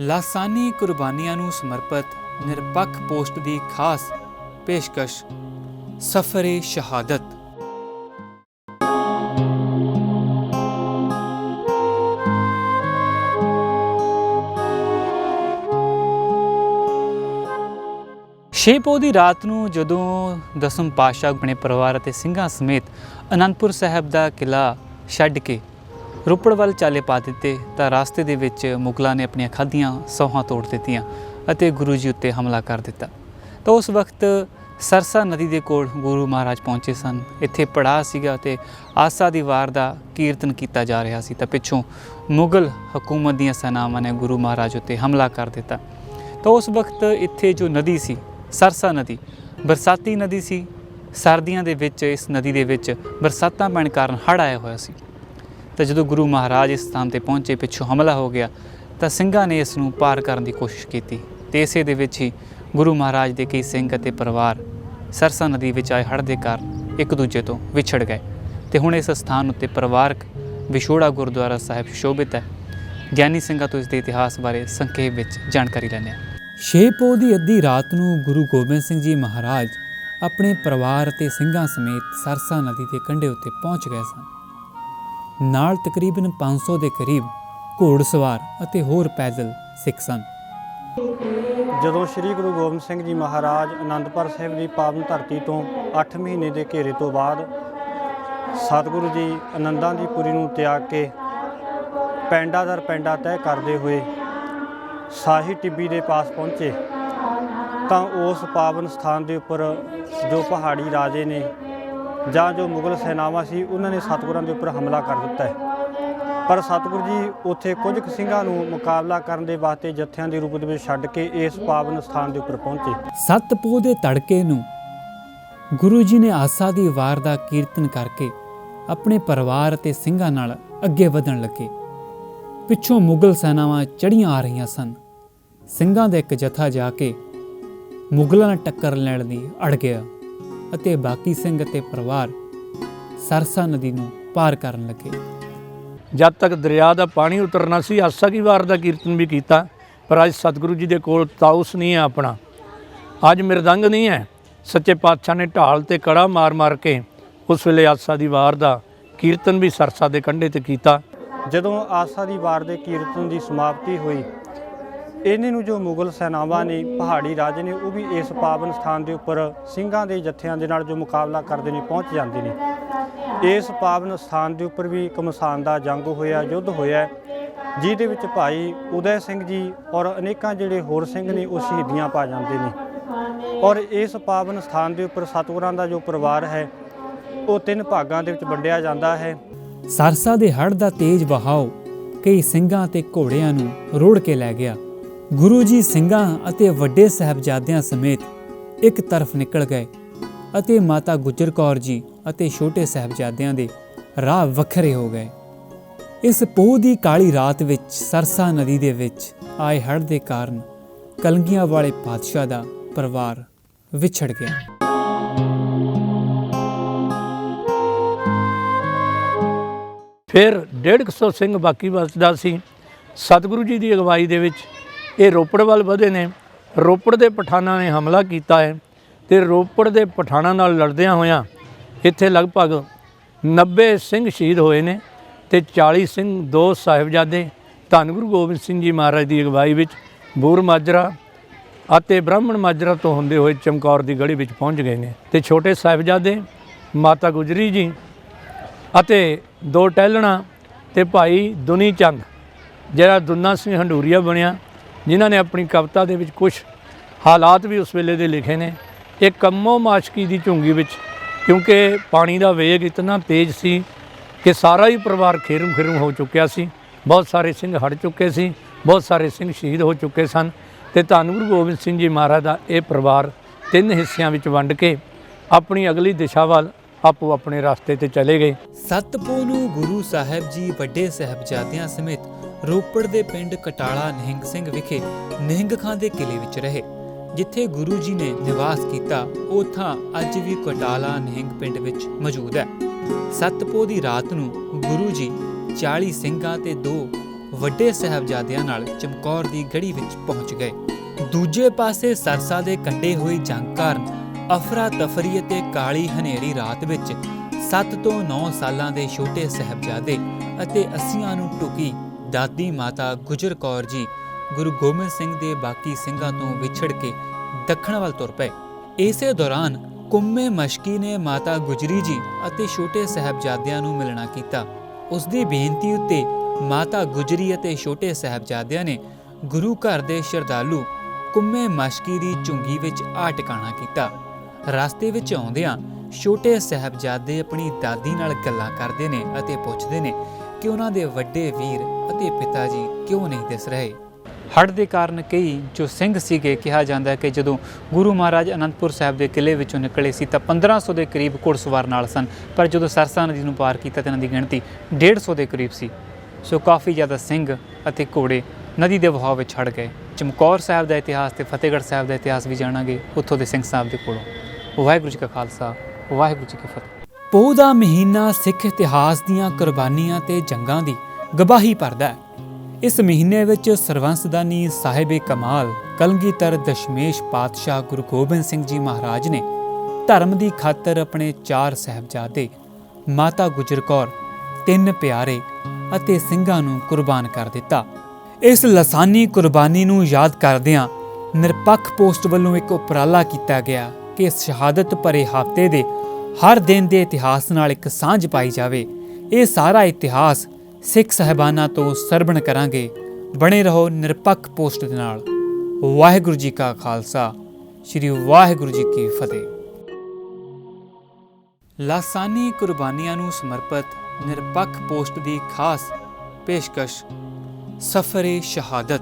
ਲਾਸਾਨੀ ਕੁਰਬਾਨੀਆਂ ਨੂੰ ਸਮਰਪਿਤ ਨਿਰਪੱਖ ਪੋਸਟ ਦੀ ਖਾਸ ਪੇਸ਼ਕਸ਼, ਸਫਰੇ ਸ਼ਹਾਦਤ। ਛੇ ਪੋਹ ਦੀ ਰਾਤ ਨੂੰ ਜਦੋਂ ਦਸਮ ਪਾਤਸ਼ਾਹ ਆਪਣੇ ਪਰਿਵਾਰ ਅਤੇ ਸਿੰਘਾਂ ਸਮੇਤ ਅਨੰਦਪੁਰ ਸਾਹਿਬ ਦਾ ਕਿਲਾ ਛੱਡ ਕੇ ਰੋਪੜ ਵੱਲ ਚਾਲੇ ਪਾ ਦਿੱਤੇ ਤਾਂ ਰਸਤੇ ਦੇ ਵਿੱਚ ਮੁਗਲਾਂ ਨੇ ਆਪਣੀਆਂ ਖਾਧੀਆਂ ਸੌਹਾਂ ਤੋੜ ਦਿੱਤੀਆਂ ਅਤੇ ਗੁਰੂ ਜੀ ਉੱਤੇ ਹਮਲਾ ਕਰ ਦਿੱਤਾ। ਤਾਂ ਉਸ ਵਕਤ ਸਰਸਾ ਨਦੀ ਦੇ ਕੋਲ ਗੁਰੂ ਮਹਾਰਾਜ ਪਹੁੰਚੇ ਸਨ। ਇੱਥੇ ਪੜਾਅ ਸੀਗਾ ਤੇ ਆਸਾ ਦੀ ਵਾਰ ਦਾ ਕੀਰਤਨ ਕੀਤਾ ਜਾ ਰਿਹਾ ਸੀ ਤਾਂ ਪਿੱਛੋਂ ਮੁਗਲ ਹਕੂਮਤ ਦੀਆਂ ਸੈਨਾਵਾਂ ਨੇ ਗੁਰੂ ਮਹਾਰਾਜ ਉੱਤੇ ਹਮਲਾ ਕਰ ਦਿੱਤਾ। ਤਾਂ ਉਸ ਵਕਤ ਇੱਥੇ ਜੋ ਨਦੀ ਸੀ, ਸਰਸਾ ਨਦੀ, ਬਰਸਾਤੀ ਨਦੀ ਸੀ, ਸਰਦੀਆਂ ਦੇ ਵਿੱਚ, ਇਸ ਨਦੀ ਦੇ ਵਿੱਚ ਬਰਸਾਤਾਂ ਪੈਣ ਕਾਰਨ ਹੜ੍ਹ ਆਇਆ ਹੋਇਆ ਸੀ। ਤਾਂ ਜਦੋਂ ਗੁਰੂ ਮਹਾਰਾਜ ਇਸ ਸਥਾਨ ਤੇ ਪਹੁੰਚੇ, ਪਿੱਛੋਂ ਹਮਲਾ ਹੋ ਗਿਆ, ਤਾਂ ਸਿੰਘਾਂ ਨੇ ਇਸ ਨੂੰ ਪਾਰ ਕਰਨ ਦੀ ਕੋਸ਼ਿਸ਼ ਕੀਤੀ ਤੇ ਇਸੇ ਦੇ ਵਿੱਚ ਹੀ ਗੁਰੂ ਮਹਾਰਾਜ ਦੇ ਕਈ ਸਿੰਘ ਅਤੇ ਪਰਿਵਾਰ ਸਰਸਾ ਨਦੀ ਵਿੱਚ ਆਏ ਹੜ੍ਹ ਦੇ ਕਾਰਨ ਇੱਕ ਦੂਜੇ ਤੋਂ ਵਿਛੜ ਗਏ ਤੇ ਹੁਣ ਇਸ ਸਥਾਨ ਉੱਤੇ ਪਰਿਵਾਰਕ ਵਿਛੋੜਾ ਗੁਰਦੁਆਰਾ ਸਾਹਿਬ ਸ਼ੋਭਿਤ ਹੈ। ਗਿਆਨੀ ਸਿੰਘਾਂ ਤੋਂ ਇਸ ਦੇ ਇਤਿਹਾਸ ਬਾਰੇ ਸੰਖੇਪ ਵਿੱਚ ਜਾਣਕਾਰੀ ਲੈਂਦੇ ਹਾਂ। ਛੇ ਪੋਹ ਦੀ ਅੱਧੀ ਰਾਤ ਨੂੰ ਗੁਰੂ ਗੋਬਿੰਦ ਸਿੰਘ ਜੀ ਮਹਾਰਾਜ ਆਪਣੇ ਪਰਿਵਾਰ ਅਤੇ ਸਿੰਘਾਂ ਸਮੇਤ ਸਰਸਾ ਨਦੀ ਦੇ ਕੰਢੇ ਉੱਤੇ ਪਹੁੰਚ ਗਏ ਸਨ। ਨਾਲ ਤਕਰੀਬਨ 500 ਦੇ ਕਰੀਬ ਘੋੜਸਵਾਰ ਅਤੇ ਹੋਰ ਪੈਦਲ ਸਿੱਖ ਸਨ। ਜਦੋਂ ਸ੍ਰੀ ਗੁਰੂ ਗੋਬਿੰਦ ਸਿੰਘ ਜੀ ਮਹਾਰਾਜ ਅਨੰਦਪੁਰ ਸਾਹਿਬ ਦੀ ਪਾਵਨ ਧਰਤੀ ਤੋਂ 8 ਮਹੀਨੇ ਦੇ ਘੇਰੇ ਤੋਂ ਬਾਅਦ ਸਤਿਗੁਰੂ ਜੀ ਆਨੰਦਾਂ ਦੀ ਪੁਰੀ ਨੂੰ ਤਿਆਗ ਕੇ ਪੈਂਡਾ ਦਰ ਪੈਂਡਾ ਤੈਅ ਕਰਦੇ ਹੋਏ ਸਾਹੀ ਟਿੱਬੀ ਦੇ ਪਾਸ ਪਹੁੰਚੇ, ਤਾਂ ਉਸ ਪਾਵਨ ਸਥਾਨ ਦੇ ਉੱਪਰ ਜੋ ਪਹਾੜੀ ਰਾਜੇ ਨੇ ਜਾਂ ਜੋ ਮੁਗਲ ਸੈਨਾਵਾਂ ਸੀ, ਉਹਨਾਂ ਨੇ ਸਤਿਗੁਰਾਂ ਦੇ ਉੱਪਰ ਹਮਲਾ ਕਰ ਦਿੱਤਾ ਹੈ। ਪਰ ਸਤਿਗੁਰੂ ਜੀ ਉੱਥੇ ਕੁਝ ਕੁ ਸਿੰਘਾਂ ਨੂੰ ਮੁਕਾਬਲਾ ਕਰਨ ਦੇ ਵਾਸਤੇ ਜੱਥਿਆਂ ਦੇ ਰੂਪ ਦੇ ਵਿੱਚ ਛੱਡ ਕੇ ਇਸ ਪਾਵਨ ਸਥਾਨ ਦੇ ਉੱਪਰ ਪਹੁੰਚੇ। ਸੱਤ ਪੋਹ ਦੇ ਤੜਕੇ ਨੂੰ ਗੁਰੂ ਜੀ ਨੇ ਆਸਾ ਦੀ ਵਾਰ ਦਾ ਕੀਰਤਨ ਕਰਕੇ ਆਪਣੇ ਪਰਿਵਾਰ ਅਤੇ ਸਿੰਘਾਂ ਨਾਲ ਅੱਗੇ ਵਧਣ ਲੱਗੇ। ਪਿੱਛੋਂ ਮੁਗਲ ਸੈਨਾਵਾਂ ਚੜੀਆਂ ਆ ਰਹੀਆਂ ਸਨ। ਸਿੰਘਾਂ ਦਾ ਇੱਕ ਜਥਾ ਜਾ ਕੇ ਮੁਗਲਾਂ ਨਾਲ ਟੱਕਰ ਲੈਣ ਲਈ ਅੜ ਗਿਆ। ਅਤੇ ਬਾਕੀ ਸਿੰਘ ਅਤੇ ਪਰਿਵਾਰ ਸਰਸਾ ਨਦੀ ਨੂੰ ਪਾਰ ਕਰਨ ਲੱਗੇ। ਜਦ ਤੱਕ ਦਰਿਆ ਦਾ ਪਾਣੀ ਉਤਰਨਾ ਸੀ ਆਸਾ ਕੀ ਵਾਰ ਦਾ ਕੀਰਤਨ ਵੀ ਕੀਤਾ ਪਰ ਅੱਜ ਸਤਿਗੁਰੂ ਜੀ ਦੇ ਕੋਲ ਤਾਉਸ ਨਹੀਂ ਹੈ ਆਪਣਾ। ਅੱਜ ਮਿਰਦੰਗ ਨਹੀਂ ਹੈ। ਸੱਚੇ ਪਾਤਸ਼ਾਹ ਨੇ ਢਾਲ ਤੇ ਕੜਾ ਮਾਰ-ਮਾਰ ਕੇ ਉਸ ਵੇਲੇ ਆਸਾ ਦੀ ਵਾਰ ਦਾ ਕੀਰਤਨ ਵੀ ਸਰਸਾ ਦੇ ਕੰਢੇ ਤੇ ਕੀਤਾ। ਜਦੋਂ ਆਸਾ ਦੀ ਵਾਰ ਦੇ ਕੀਰਤਨ ਦੀ ਸਮਾਪਤੀ ਹੋਈ ਇਹਨੇ ਨੂੰ ਜੋ ਮੁਗਲ ਸੈਨਾਵਾਂ ਨੇ, ਪਹਾੜੀ ਰਾਜੇ ਨੇ, ਉਹ ਵੀ ਇਸ ਪਾਵਨ ਸਥਾਨ ਦੇ ਉੱਪਰ ਸਿੰਘਾਂ ਦੇ ਜੱਥਿਆਂ ਦੇ ਨਾਲ ਜੋ ਮੁਕਾਬਲਾ ਕਰਦੇ ਨੇ, ਪਹੁੰਚ ਜਾਂਦੇ ਨੇ। ਇਸ ਪਾਵਨ ਸਥਾਨ ਦੇ ਉੱਪਰ ਵੀ ਕਮਸਾਨ ਦਾ ਜੰਗ ਹੋਇਆ, ਯੁੱਧ ਹੋਇਆ। ਜਿਹਦੇ ਵਿੱਚ ਭਾਈ ਉਦੈ ਸਿੰਘ ਜੀ ਔਰ ਅਨੇਕਾਂ ਜਿਹੜੇ ਹੋਰ ਸਿੰਘ ਨੇ, ਉਹ ਸ਼ਹੀਦੀਆਂ ਪਾ ਜਾਂਦੇ ਨੇ। ਔਰ ਇਸ ਪਾਵਨ ਸਥਾਨ ਦੇ ਉੱਪਰ ਸਤਿਗੁਰਾਂ ਦਾ ਜੋ ਪਰਿਵਾਰ ਹੈ, ਉਹ ਤਿੰਨ ਭਾਗਾਂ ਦੇ ਵਿੱਚ ਵੰਡਿਆ ਜਾਂਦਾ ਹੈ। ਸਰਸਾ ਦੇ ਹੜ੍ਹ ਦਾ ਤੇਜ਼ ਵਹਾਅ, ਕਈ ਸਿੰਘਾਂ ਤੇ ਘੋੜਿਆਂ ਨੂੰ ਰੋੜ ਕੇ ਲੈ ਗਿਆ। ਗੁਰੂ ਜੀ ਸਿੰਘਾਂ ਅਤੇ ਵੱਡੇ ਸਾਹਿਬਜ਼ਾਦਿਆਂ ਸਮੇਤ ਇੱਕ ਤਰਫ ਨਿਕਲ ਗਏ ਅਤੇ ਮਾਤਾ ਗੁਜਰ ਕੌਰ ਜੀ ਅਤੇ ਛੋਟੇ ਸਾਹਿਬਜ਼ਾਦਿਆਂ ਦੇ ਰਾਹ ਵੱਖਰੇ ਹੋ ਗਏ। ਇਸ ਪੋਹ ਦੀ ਕਾਲੀ ਰਾਤ ਵਿੱਚ ਸਰਸਾ ਨਦੀ ਦੇ ਵਿੱਚ ਆਏ ਹੜ੍ਹ ਦੇ ਕਾਰਨ ਕਲੰਗੀਆਂ ਵਾਲੇ ਪਾਤਸ਼ਾਹ ਦਾ ਪਰਿਵਾਰ ਵਿਛੜ ਗਿਆ। ਫਿਰ 150 ਸਿੰਘ ਬਾਕੀ ਬਚਦਾ ਸੀ। ਸਤਿਗੁਰੂ ਜੀ ਦੀ ਅਗਵਾਈ ਦੇ ਵਿੱਚ ਇਹ ਰੋਪੜ ਵੱਲ ਵਧੇ ਨੇ। ਰੋਪੜ ਦੇ ਪਠਾਨਾਂ ਨੇ ਹਮਲਾ ਕੀਤਾ ਹੈ ਤੇ ਰੋਪੜ ਦੇ ਪਠਾਨਾਂ ਨਾਲ ਲੜਦਿਆਂ ਹੋਇਆਂ ਇੱਥੇ ਲਗਭਗ 90 ਸਿੰਘ ਸ਼ਹੀਦ ਹੋਏ ਨੇ ਤੇ 40 ਸਿੰਘ ਦੋ ਸਾਹਿਬਜ਼ਾਦੇ, ਧੰਨ ਗੁਰੂ ਗੋਬਿੰਦ ਸਿੰਘ ਜੀ ਮਹਾਰਾਜ ਦੀ ਅਗਵਾਈ ਵਿੱਚ ਬੂਰ ਮਾਜਰਾ ਅਤੇ ਬ੍ਰਾਹਮਣ ਮਾਜਰਾ ਤੋਂ ਹੁੰਦੇ ਹੋਏ ਚਮਕੌਰ ਦੀ ਗੜੀ ਵਿੱਚ ਪਹੁੰਚ ਗਏ ਨੇ ਤੇ ਛੋਟੇ ਸਾਹਿਬਜ਼ਾਦੇ ਮਾਤਾ ਗੁਜਰੀ ਜੀ ਅਤੇ ਦੋ ਟਹਿਲਣਾ ਤੇ ਭਾਈ ਦੁਨੀ ਚੰਦ, ਜਿਹੜਾ ਦੁਨਾ ਸਿੰਘ ਹੰਡੂਰੀਆ ਬਣਿਆ ਜਿਨ੍ਹਾਂ ਨੇ ਆਪਣੀ ਕਵਿਤਾ ਦੇ ਵਿੱਚ ਕੁਝ ਹਾਲਾਤ ਵੀ ਉਸ ਵੇਲੇ ਦੇ ਲਿਖੇ ਨੇ। ਇਹ ਕੰਮੋ ਮਾਸ਼ਕੀ ਦੀ ਝੁੰਗੀ ਵਿੱਚ, ਕਿਉਂਕਿ ਪਾਣੀ ਦਾ ਵੇਗ ਇਤਨਾ ਤੇਜ਼ ਸੀ ਕਿ ਸਾਰਾ ਹੀ ਪਰਿਵਾਰ ਖੇਰੂ ਖੇਰੂ ਹੋ ਚੁੱਕਿਆ ਸੀ। ਬਹੁਤ ਸਾਰੇ ਸਿੰਘ ਹੜ ਚੁੱਕੇ ਸੀ, ਬਹੁਤ ਸਾਰੇ ਸਿੰਘ ਸ਼ਹੀਦ ਹੋ ਚੁੱਕੇ ਸਨ ਤੇ ਧੰਨ ਗੁਰੂ ਗੋਬਿੰਦ ਸਿੰਘ ਜੀ ਮਹਾਰਾਜ ਦਾ ਇਹ ਪਰਿਵਾਰ ਤਿੰਨ ਹਿੱਸਿਆਂ ਵਿੱਚ ਵੰਡ ਕੇ ਆਪਣੀ ਅਗਲੀ ਦਿਸ਼ਾ ਵੱਲ ਆਪੋ ਆਪਣੇ ਰਸਤੇ ਤੇ ਚਲੇ ਗਏ। ਸਤਪੋ ਨੂੰ ਗੁਰੂ ਸਾਹਿਬ ਜੀ ਵੱਡੇ ਸਾਹਿਬਜ਼ਾਦਿਆਂ ਸਮੇਤ ਰੋਪੜ ਦੇ ਪਿੰਡ ਕਟਾਲਾ ਨਿਹੰਗ ਸਿੰਘ ਵਿਖੇ ਨਿਹੰਗ ਖਾਂ ਦੇ ਕਿਲੇ ਵਿੱਚ ਰਹੇ, ਜਿੱਥੇ ਗੁਰੂ ਜੀ ਨੇ ਨਿਵਾਸ ਕੀਤਾ, ਉਹ ਥਾਂ ਅੱਜ ਵੀ ਕਟਾਲਾ ਨਿਹੰਗ ਪਿੰਡ ਵਿੱਚ ਮੌਜੂਦ ਹੈ। ਸਤਪੋ ਦੀ ਰਾਤ ਨੂੰ ਗੁਰੂ ਜੀ 40 ਸਿੰਘਾਂ ਤੇ ਦੋ ਵੱਡੇ ਸਾਹਿਬਜ਼ਾਦਿਆਂ ਨਾਲ ਚਮਕੌਰ ਦੀ ਗੜੀ ਵਿੱਚ ਪਹੁੰਚ ਗਏ। ਦੂਜੇ ਪਾਸੇ ਸਰਸਾ ਦੇ ਕੰਢੇ ਹੋਈ ਜੰਗ ਕਾਰਨ ਅਫਰਾ ਤਫਰੀ ਅਤੇ ਕਾਲੀ ਹਨੇਰੀ ਰਾਤ ਵਿੱਚ 7 ਤੋਂ 9 ਸਾਲਾਂ ਦੇ ਛੋਟੇ ਸਾਹਿਬਜ਼ਾਦੇ ਅਤੇ ਅੱਸੀਆਂ ਨੂੰ ਟੁਕੀ ਦਾਦੀ ਮਾਤਾ ਗੁਜਰ ਕੌਰ ਜੀ ਗੁਰੂ ਗੋਬਿੰਦ ਸਿੰਘ ਦੇ ਬਾਕੀ ਸਿੰਘਾਂ ਤੋਂ ਵਿਛੜ ਕੇ ਦੱਖਣ ਵੱਲ ਤੁਰ ਪਏ। ਇਸੇ ਦੌਰਾਨ ਕੁੰਮੇ ਮਸ਼ਕੀ ਨੇ ਮਾਤਾ ਗੁਜਰੀ ਜੀ ਅਤੇ ਛੋਟੇ ਸਾਹਿਬਜ਼ਾਦਿਆਂ ਨੂੰ ਮਿਲਣਾ ਕੀਤਾ। ਉਸ ਦੀ ਬੇਨਤੀ ਉੱਤੇ ਮਾਤਾ ਗੁਜਰੀ ਅਤੇ ਛੋਟੇ ਸਾਹਿਬਜ਼ਾਦਿਆਂ ਨੇ ਗੁਰੂ ਘਰ ਦੇ ਸ਼ਰਧਾਲੂ ਕੁੰਮੇ ਮਸ਼ਕੀ ਦੀ ਚੁੰਗੀ ਵਿੱਚ ਆ ਟਿਕਾਣਾ ਕੀਤਾ। ਰਸਤੇ ਵਿੱਚ ਆਉਂਦਿਆਂ ਛੋਟੇ ਸਾਹਿਬਜ਼ਾਦੇ ਆਪਣੀ ਦਾਦੀ ਨਾਲ ਗੱਲਾਂ ਕਰਦੇ ਨੇ ਅਤੇ ਪੁੱਛਦੇ ਨੇ ਕਿ ਉਹਨਾਂ ਦੇ ਵੱਡੇ ਵੀਰ ਅਤੇ ਪਿਤਾ ਜੀ ਕਿਉਂ ਨਹੀਂ ਦਿਸ ਰਹੇ? ਹੜ੍ਹ ਦੇ ਕਾਰਨ ਕਈ ਜੋ ਸਿੰਘ ਸੀਗੇ ਕਿਹਾ ਜਾਂਦਾ ਹੈ ਕਿ ਜਦੋਂ ਗੁਰੂ ਮਹਾਰਾਜ ਅਨੰਦਪੁਰ ਸਾਹਿਬ ਦੇ ਕਿਲੇ ਵਿੱਚੋਂ ਨਿਕਲੇ ਸੀ ਤਾਂ 1500 ਦੇ ਕਰੀਬ ਘੋੜਸਵਾਰ ਨਾਲ ਸਨ। ਪਰ ਜਦੋਂ ਸਰਸਾ ਨਦੀ ਨੂੰ ਪਾਰ ਕੀਤਾ ਤਾਂ ਇਹਨਾਂ ਦੀ ਗਿਣਤੀ 150 ਦੇ ਕਰੀਬ ਸੀ। ਸੋ ਕਾਫੀ ਜ਼ਿਆਦਾ ਸਿੰਘ ਅਤੇ ਘੋੜੇ ਨਦੀ ਦੇ ਵਹਾਅ ਵਿੱਚ ਛੜ ਗਏ। ਚਮਕੌਰ ਸਾਹਿਬ ਦਾ ਇਤਿਹਾਸ ਤੇ ਫਤਿਹਗੜ੍ਹ ਸਾਹਿਬ ਦਾ ਇਤਿਹਾਸ ਵੀ ਜਾਣਾਂਗੇ ਉੱਥੋਂ ਦੇ ਸਿੰਘ ਸਾਹਿਬ ਦੇ ਕੋਲੋਂ। ਵਾਹਿਗੁਰੂ ਜੀ ਕਾ ਖਾਲਸਾ ਵਾਹਿਗੁਰੂ ਜੀ ਕੀ ਫਤਿਹ। ਪੋਹ ਦਾ ਮਹੀਨਾ ਸਿੱਖ ਇਤਿਹਾਸ ਦੀਆਂ ਕੁਰਬਾਨੀਆਂ ਤੇ ਜੰਗਾਂ ਦੀ ਗਵਾਹੀ ਭਰਦਾ ਹੈ। ਇਸ ਮਹੀਨੇ ਵਿੱਚ ਸਰਵੰਸਦਾਨੀ ਸਾਹਿਬ ਕਮਾਲ, ਕਲਗੀਧਰ ਦਸ਼ਮੇਸ਼ ਪਾਤਸ਼ਾਹ ਗੁਰੂ ਗੋਬਿੰਦ ਸਿੰਘ ਜੀ ਮਹਾਰਾਜ ਨੇ ਧਰਮ ਦੀ ਖਾਤਰ ਆਪਣੇ ਚਾਰ ਸਹਿਬਜ਼ਾਦੇ, ਮਾਤਾ ਗੁਜਰ ਕੌਰ, ਤਿੰਨ ਪਿਆਰੇ ਅਤੇ ਸਿੰਘਾਂ ਨੂੰ ਕੁਰਬਾਨ ਕਰ ਦਿੱਤਾ। ਇਸ ਲਸਾਨੀ ਕੁਰਬਾਨੀ ਨੂੰ ਯਾਦ ਕਰਦਿਆਂ ਨਿਰਪੱਖ ਪੋਸਟ ਵੱਲੋਂ ਇੱਕ ਉਪਰਾਲਾ ਕੀਤਾ ਗਿਆ ਕਿ ਇਸ ਸ਼ਹਾਦਤ ਭਰੇ ਹਫ਼ਤੇ ਦੇ ਹਰ ਦਿਨ ਦੇ ਇਤਿਹਾਸ ਨਾਲ ਇੱਕ ਸਾਂਝ ਪਾਈ ਜਾਵੇ। ਇਹ ਸਾਰਾ ਇਤਿਹਾਸ ਸਿੱਖ ਸਹਿਬਾਨਾਂ ਤੋਂ ਸਰਵਣ ਕਰਾਂਗੇ। ਬਣੇ ਰਹੋ ਨਿਰਪੱਖ ਪੋਸਟ ਦੇ ਨਾਲ। ਵਾਹਿਗੁਰੂ ਜੀ ਕਾ ਖਾਲਸਾ। ਸ੍ਰੀ ਵਾਹਿਗੁਰੂ ਜੀ ਕੀ ਫਤਿਹ। ਲਾਸਾਨੀ ਕੁਰਬਾਨੀਆਂ ਨੂੰ ਸਮਰਪਿਤ ਨਿਰਪੱਖ ਪੋਸਟ ਦੀ ਖਾਸ ਪੇਸ਼ਕਸ਼ ਸਫਰੇ ਸ਼ਹਾਦਤ।